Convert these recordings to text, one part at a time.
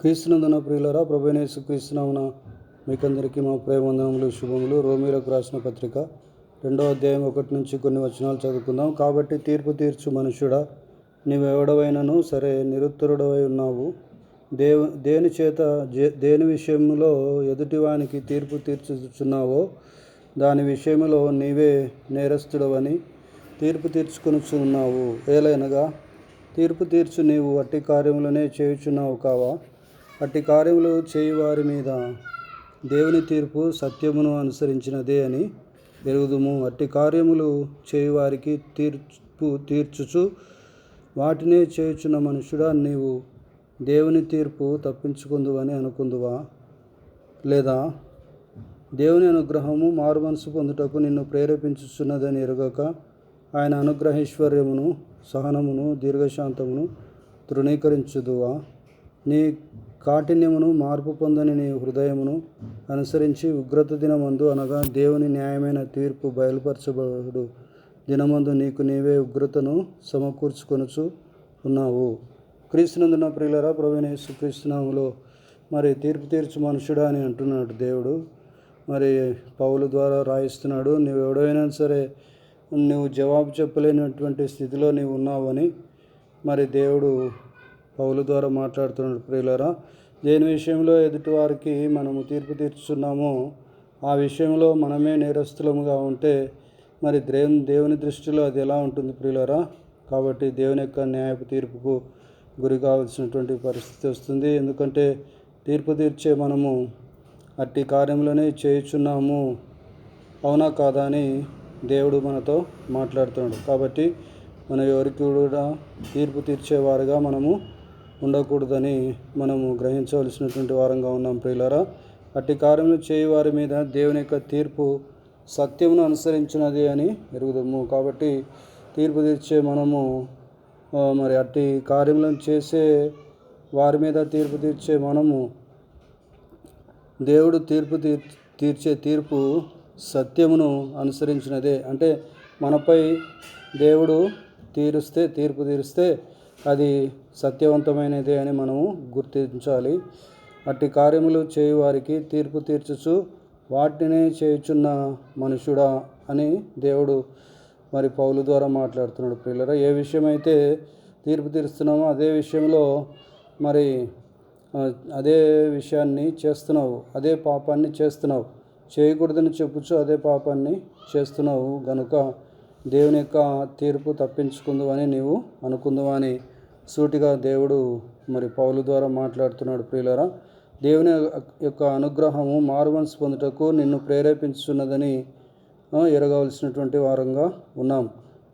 క్రీస్తునందున ప్రియులరా ప్రభునేసు క్రీస్తునామున మీకందరికీ మా ప్రేమందనములు శుభములు. రోమిలకు రాసిన పత్రిక రెండో అధ్యాయం ఒకటి నుంచి కొన్ని వచనాలు చదువుకుందాం. కాబట్టి తీర్పు తీర్చు మనుషుడా నీవెవడవైనను? సరే నిరుత్తరుడవై ఉన్నావు. దేవు దేని చేత దేని విషయంలో ఎదుటివానికి తీర్పు తీర్చుచున్నావో దాని విషయంలో నీవే నేరస్తుడవని తీర్పు తీర్చుకొనుచున్నావు. ఏలైనగా తీర్పు తీర్చు నీవు అట్టి కార్యములనే చేయుచున్నావు కావా? అట్టి కార్యములు చేయువారి మీద దేవుని తీర్పు సత్యమును అనుసరించినదే అని ఎరుగుదుము అట్టి కార్యములు చేయువారికి తీర్పు తీర్చుచు వాటినే చేయుచున్న మనుషుడా నీవు. దేవుని తీర్పు తప్పించుకుందువని అనుకుందువా? లేదా దేవుని అనుగ్రహము మారు మనసు పొందుటకు నిన్ను ప్రేరేపించుచున్నదని ఎరుగక ఆయన అనుగ్రహైశ్వర్యమును సహనమును దీర్ఘశాంతమును తృణీకరించుదువా? నీ కాఠిన్యమును మార్పు పొందని నీ హృదయమును అనుసరించి ఉగ్రత దినమందు అనగా దేవుని న్యాయమైన తీర్పు బయలుపరచబడు దినమందు నీకు నీవే ఉగ్రతను సమకూర్చుకొనుచు ఉన్నావు. క్రీస్తునందున ప్రియులరా ప్రవీణేశు క్రీస్తునాములో మరి తీర్పు తీర్చు మనుషుడా అని అంటున్నాడు దేవుడు. మరి పౌల ద్వారా రాయిస్తున్నాడు నువ్వు ఎవడైనా సరే నువ్వు జవాబు చెప్పలేనటువంటి స్థితిలో నీవు ఉన్నావని మరి దేవుడు పౌలు ద్వారా మాట్లాడుతున్నాడు ప్రియులరా. దేని విషయంలో ఎదుటివారికి మనము తీర్పు తీర్చున్నామో ఆ విషయంలో మనమే నేరస్తులముగా ఉంటే మరి దేవుని దేవుని దృష్టిలో అది ఎలా ఉంటుంది ప్రియులరా? కాబట్టి దేవుని యొక్క న్యాయపు తీర్పుకు గురి కావాల్సినటువంటి పరిస్థితి వస్తుంది. ఎందుకంటే తీర్పు తీర్చే మనము అట్టి కార్యంలోనే చేయుచున్నాము. అవునా కాదా అని దేవుడు మనతో మాట్లాడుతున్నాడు. కాబట్టి మన ఎవరికి కూడా తీర్పు తీర్చేవారుగా మనము ఉండకూడదని మనము గ్రహించవలసినటువంటి వారంగా ఉన్నాం ప్రియులరా. అట్టి కార్యములు చేయి వారి మీద దేవుని యొక్క తీర్పు సత్యమును అనుసరించినది అని ఎరుగుదము. కాబట్టి తీర్పు తీర్చే మనము మరి అట్టి కార్యములను చేసే వారి మీద తీర్పు తీర్చే మనము దేవుడు తీర్పు తీర్ తీర్చే తీర్పు సత్యమును అనుసరించినదే. అంటే మనపై దేవుడు తీరుస్తే తీర్పు తీరుస్తే అది సత్యవంతమైనదే అని మనము గుర్తించాలి. అట్టి కార్యములు చేయువారికి తీర్పు తీర్చుచు వాటినే చేయుచున్న మనుషుడా అని దేవుడు మరి పౌలు ద్వారా మాట్లాడుతున్నాడు. పిల్లరా ఏ విషయమైతే తీర్పు తీరుస్తున్నామో అదే విషయంలో మరి అదే విషయాన్ని చేస్తున్నావు అదే పాపాన్ని చేస్తున్నావు. చేయకూడదని చెప్పుచు అదే పాపాన్ని చేస్తున్నావు గనుక దేవుని యొక్క తీర్పు తప్పించుకుందు అని నీవు అనుకుందామని అని సూటిగా దేవుడు మరి పౌలు ద్వారా మాట్లాడుతున్నాడు ప్రియులరా. దేవుని యొక్క అనుగ్రహము మార్వన్స్ పొందుటకు నిన్ను ప్రేరేపించున్నదని ఎరగవలసినటువంటి వారంగా ఉన్నాం.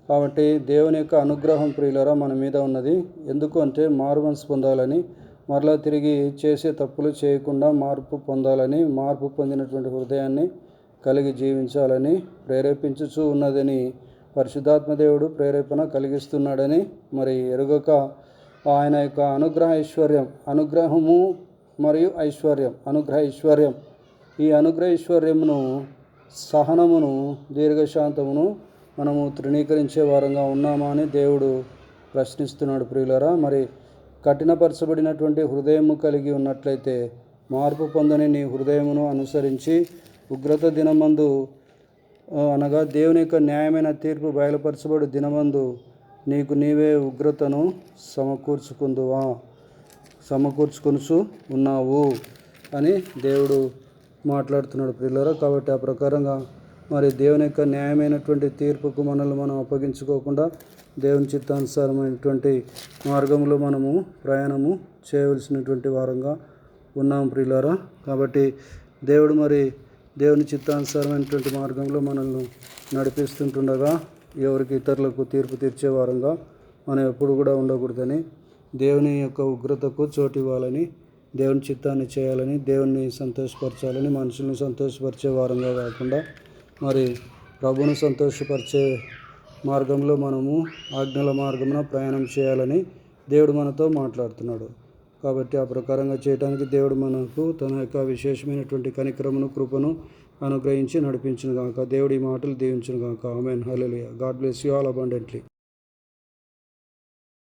కాబట్టి దేవుని యొక్క అనుగ్రహం ప్రియులరా మన మీద ఉన్నది. ఎందుకు అంటే మారుమనసు పొందాలని మరలా తిరిగి చేసే తప్పులు చేయకుండా మార్పు పొందాలని మార్పు పొందినటువంటి హృదయాన్ని కలిగి జీవించాలని ప్రేరేపించుచూ ఉన్నదని పరిశుద్ధాత్మ దేవుడు ప్రేరేపణ కలిగిస్తున్నాడని మరి ఎరుగక ఆయన యొక్క అనుగ్రహ ఐశ్వర్యం అనుగ్రహము మరియు ఐశ్వర్యం అనుగ్రహ ఐశ్వర్యం. ఈ అనుగ్రహ ఐశ్వర్యమును సహనమును దీర్ఘశాంతమును మనము తృణీకరించే వారంగా ఉన్నామా అని దేవుడు ప్రశ్నిస్తున్నాడు ప్రియులరా. మరి కఠినపరచబడినటువంటి హృదయము కలిగి ఉన్నట్లయితే మార్పు పొందని నీ హృదయమును అనుసరించి ఉగ్రత దినమందు అనగా దేవుని యొక్క న్యాయమైన తీర్పు బయలుపరచబడు దినమందు నీకు నీవే ఉగ్రతను సమకూర్చుకుందువా? సమకూర్చుకొనుచు ఉన్నావు అని దేవుడు మాట్లాడుతున్నాడు పిల్లరా కాబట్టి ఆ ప్రకారంగా మరి దేవుని యొక్క న్యాయమైనటువంటి తీర్పుకు మనల్ని మనం అప్పగించుకోకుండా దేవుని చిత్తానుసారమైనటువంటి మార్గంలో మనము ప్రయాణము చేయవలసినటువంటి వారంగా ఉన్నాం ప్రియులారా. కాబట్టి దేవుడు మరి దేవుని చిత్తానుసారమైనటువంటి మార్గంలో మనల్ని నడిపిస్తుంటుండగా ఎవరికి ఇతరులకు తీర్పు తీర్చే వారంగా మనం ఎప్పుడు కూడా ఉండకూడదని దేవుని యొక్క ఉగ్రతకు చోటు ఇవ్వాలని దేవుని చిత్తాన్ని చేయాలని దేవుణ్ణి సంతోషపరచాలని మనుషుల్ని సంతోషపరిచే వారంగా కాకుండా మరి ప్రభును సంతోషపరిచే మార్గంలో మనము ఆజ్ఞల మార్గమున ప్రయాణం చేయాలని దేవుడు మనతో మాట్లాడుతున్నాడు. కాబట్టి ఆ ప్రకారంగా చేయడానికి దేవుడు మనకు తన యొక్క విశేషమైనటువంటి కనిక్రమను కృపను అనుగ్రహించి నడిపించిన గాక దేవుడి మాటలు దీవించిన గాక amen. Hallelujah God bless you all abundantly.